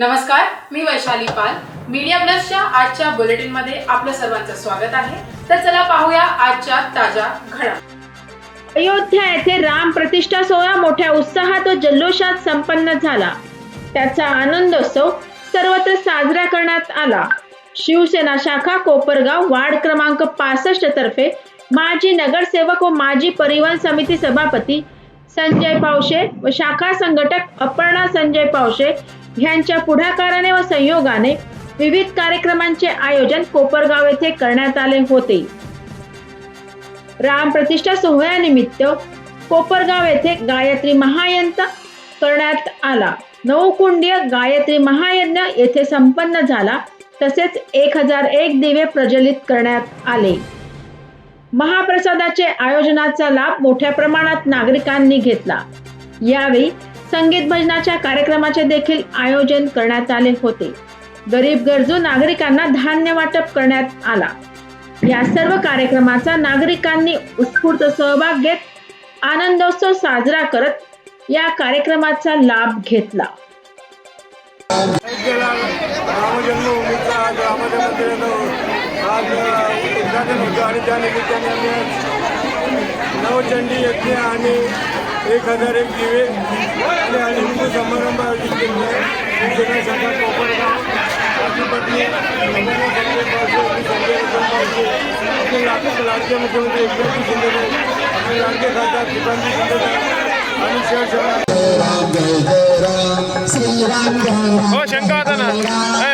नमस्कार मी वैशाली पाल. मीडिया प्लसच्या आजच्या बुलेटिनमध्ये आपलं सर्वांचं स्वागत आहे. तर चला पाहूया आजच्या ताज्या घडा अयोध्या येथे राम प्रतिष्ठा सोहळा मोठ्या उत्साहात व जल्लोषात संपन्न झाला. त्याचा आनंदोत्सव सर्वत्र साजरा करण्यात आला. शिवसेना शाखा कोपरगाव वार्ड क्रमांक पासष्ट तर्फे माजी नगरसेवक व माजी परिवहन समिती सभापती संजय पावशे व शाखा संघटक अपर्णा संजय पावशे ह्यांच्या पुढाकाराने व संयोगाने विविध कार्यक्रमांचे आयोजन कोपरगाव येथे करण्यात आले होते. राम प्रतिष्ठा सोहळ्यानिमित्त कोपरगाव येथे गायत्री महायंत्र करण्यात आला. नऊकुंडीय गायत्री महायज्ञ येथे संपन्न झाला. तसेच एक हजार एक दिवे प्रज्वलित करण्यात आले. महाप्रसादाचे आयोजनाचा लाभ मोठ्या प्रमाणात नागरिकांनी घेतला. यावेळी संगीत भजनाच्या कार्यक्रमाचे देखील आयोजन करण्यात आले होते. गरीब गरजू नागरिकांना धान्य वाटप करण्यात आला. या सर्व कार्यक्रमाचा नागरिकांनी उत्स्फूर्त सहभाग घेत आनंदोत्सव साजरा करत या कार्यक्रमाचा लाभ घेतला. आणि एक हजार एक दिवे आणि हिंदू समारंभ आयोजित केले आहे. शिवसेना शाखा कोपरगाव माझी पत्नी वंदना संजय आणि संजय आपले लाडके लाडके मुख्यमंत्री एकनाथजी आपले लाडके खासदार दीपांजी शिंदे आणि शिवसेना हो शंका आता ना.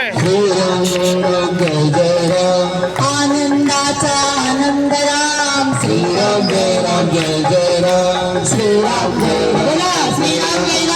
जय राम जय जय राम श्रीराम जय बोला श्रीराम जय राम